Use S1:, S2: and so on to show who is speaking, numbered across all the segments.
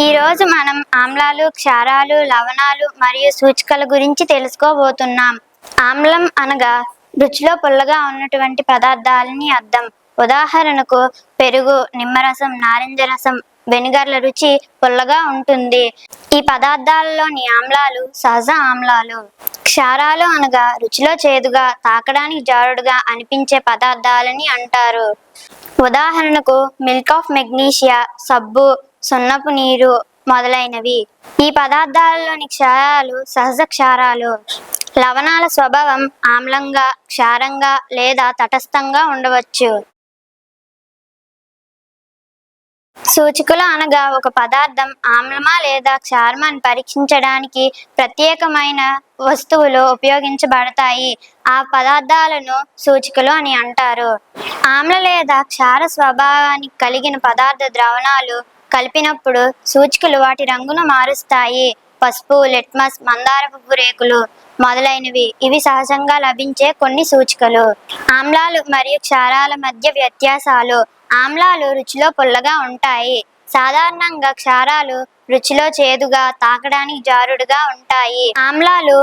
S1: ఈ రోజు మనం ఆమ్లాలు క్షారాలు లవణాలు మరియు సూచికల గురించి తెలుసుకోబోతున్నాం. ఆమ్లం అనగా రుచిలో పుల్లగా ఉన్నటువంటి పదార్థాలని అర్థం. ఉదాహరణకు పెరుగు నిమ్మరసం నారింజ రసం వెనిగర్ల రుచి పుల్లగా ఉంటుంది. ఈ పదార్థాలలోని ఆమ్లాలు సహజ ఆమ్లాలు. క్షారాలు అనగా రుచిలో చేదుగా తాకడానికి జారుడుగా అనిపించే పదార్థాలని అంటారు. ఉదాహరణకు మిల్క్ ఆఫ్ మెగ్నీషియా సబ్బు సున్నపు నీరు మొదలైనవి. ఈ పదార్థాలలోని క్షారాలు సహజ క్షారాలు. లవణాల స్వభావం ఆమ్లంగా క్షారంగా లేదా తటస్థంగా ఉండవచ్చు. సూచికలు అనగా ఒక పదార్థం ఆమ్లమా లేదా క్షారమా అని పరీక్షించడానికి ప్రత్యేకమైన వస్తువులు ఉపయోగించబడతాయి. ఆ పదార్థాలను సూచికలు అని అంటారు. ఆమ్ల లేదా క్షార స్వభావానికి కలిగిన పదార్థ ద్రావణాలు కలిపినప్పుడు సూచికలు వాటి రంగును మారుస్తాయి. పసుపు లిట్మస్ మందారపు రేకులు మొదలైనవి. ఇవి సహజంగా లభించే కొన్ని సూచికలు. ఆమ్లాలు మరియు క్షారాల మధ్య వ్యత్యాసాలు. ఆమ్లాలు రుచిలో పుల్లగా ఉంటాయి. సాధారణంగా క్షారాలు రుచిలో చేదుగా తాకడానికి జారుడుగా ఉంటాయి. ఆమ్లాలు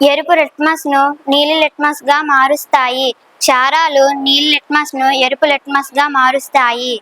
S1: ఎరుపు లిట్మస్ను నీలి లిట్మస్గా మారుస్తాయి. క్షారాలు నీలి లిట్మస్ను ఎరుపు లిట్మస్గా మారుస్తాయి.